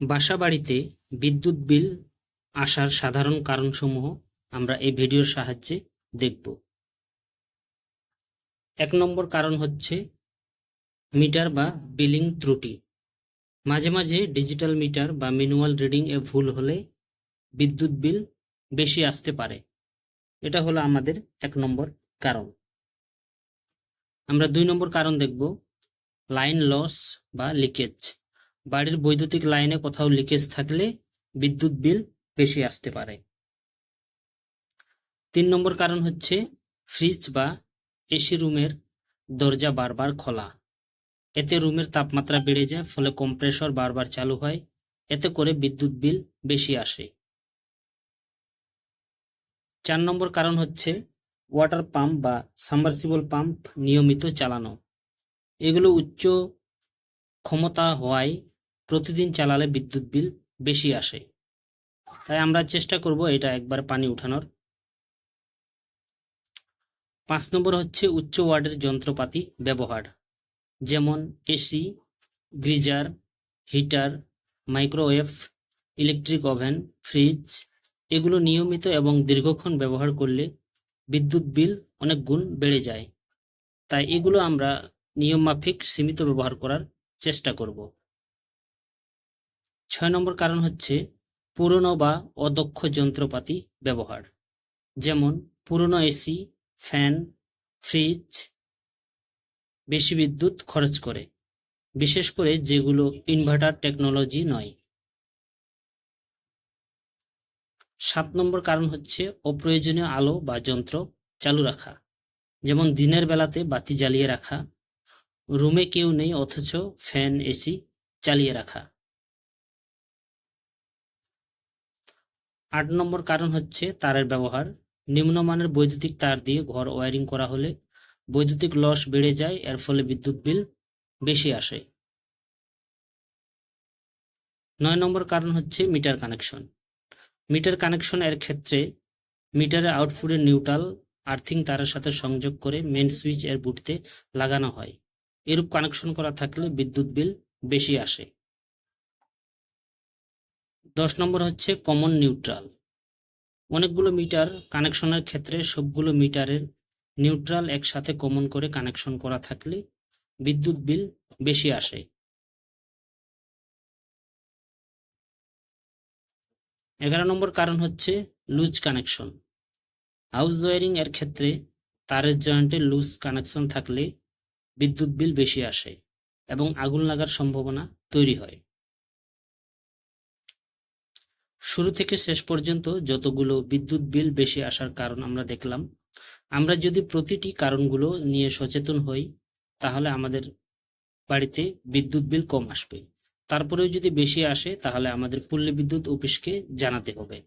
বাসাবাড়িতে বিদ্যুৎ বিল আসার সাধারণ কারণসমূহ আমরা এই ভিডিওর সাহায্যে দেখব। এক নম্বর কারণ হচ্ছে মিটার বা বিলিং ত্রুটি। মাঝে মাঝে ডিজিটাল মিটার বা ম্যানুয়াল রিডিং এ ভুল হলে বিদ্যুৎ বিল বেশি আসতে পারে। এটা হলো আমাদের এক নম্বর কারণ। আমরা দুই নম্বর কারণ দেখব, লাইন লস বা লিকেজ। বাড়ির বৈদ্যুতিক লাইনে কোথাও লিকেজ থাকলে বিদ্যুৎ বিল বেশি আসতে পারে। তিন নম্বর কারণ হচ্ছে ফ্রিজ বা এসি রুমের দরজা বারবার খোলা। এতে রুমের তাপমাত্রা বেড়ে যায়, ফলে কম্প্রেসর বারবার চালু হয়। এতে করে বিদ্যুৎ বিল বেশি আসে। চার নম্বর কারণ হচ্ছে ওয়াটার পাম্প বা সাবমার্সিবল পাম্প নিয়মিত চালানো। এগুলো উচ্চ ক্ষমতা হওয়ায় প্রতিদিন চালালে বিদ্যুৎ বিল বেশি আসে। তাই আমরা চেষ্টা করব এটা একবার পানি উঠানোর। পাঁচ নম্বর হচ্ছে উচ্চ ওয়ার্ডের যন্ত্রপাতি ব্যবহার। যেমন AC, geyser, heater, microwave, electric oven, fridge, এগুলো নিয়মিত এবং দীর্ঘক্ষণ ব্যবহার করলে বিদ্যুৎ বিল অনেক গুণ বেড়ে যায়। তাই এগুলো আমরা নিয়মমাফিক সীমিত ব্যবহার করার চেষ্টা করব। ছয় নম্বর কারণ হচ্ছে পুরনো বা অদক্ষ যন্ত্রপাতি ব্যবহার। যেমন পুরনো এসি, ফ্যান, ফ্রিজ বেশি বিদ্যুৎ খরচ করে, বিশেষ করে যেগুলো ইনভার্টার টেকনোলজি নয়। সাত নম্বর কারণ হচ্ছে অপ্রয়োজনীয় আলো বা যন্ত্র চালু রাখা, যেমন দিনের বেলাতে বাতি জ্বালিয়ে রাখা, রুমে কেউ নেই অথচ ফ্যান, এসি চালিয়ে রাখা। আট নম্বর কারণ হচ্ছে তারের ব্যবহার। নিম্নমানের বৈদ্যুতিক তার দিয়ে ঘর ওয়ারিং করা হলে বৈদ্যুতিক লস বেড়ে যায়, এর ফলে বিদ্যুৎ বিল বেশি আসে। নয় নম্বর কারণ হচ্ছে মিটার কানেকশন। মিটার কানেকশন এর ক্ষেত্রে মিটারের আউটপুটের নিউট্রাল আর্থিং তারের সাথে সংযোগ করে মেন সুইচ এর বুটিতে লাগানো হয়। এরূপ কানেকশন করা থাকলে বিদ্যুৎ বিল বেশি আসে। দশ নম্বর হচ্ছে কমন নিউট্রাল অনেকগুলো মিটার কানেকশনের ক্ষেত্রে সবগুলো মিটারের নিউট্রাল একসাথে কমন করে কানেকশন করা থাকলে বিদ্যুৎ বিল বেশি আসে। এগারো নম্বর কারণ হচ্ছে লুজ কানেকশন হাউস ওয়ারিং এর ক্ষেত্রে তারের জয়েন্টে লুজ কানেকশন থাকলে বিদ্যুৎ বিল বেশি আসে এবং আগুন লাগার সম্ভাবনা তৈরি হয়। শুরু থেকে শেষ পর্যন্ত যতগুলো বিদ্যুৎ বিল বেশি আসার কারণ আমরা দেখলাম, আমরা যদি প্রতিটি কারণগুলো নিয়ে সচেতন হই, তাহলে আমাদের বাড়িতে বিদ্যুৎ বিল কম আসবে। তারপরেও যদি বেশি আসে, তাহলে আমাদের পল্লী বিদ্যুৎ অফিসকে জানাতে হবে।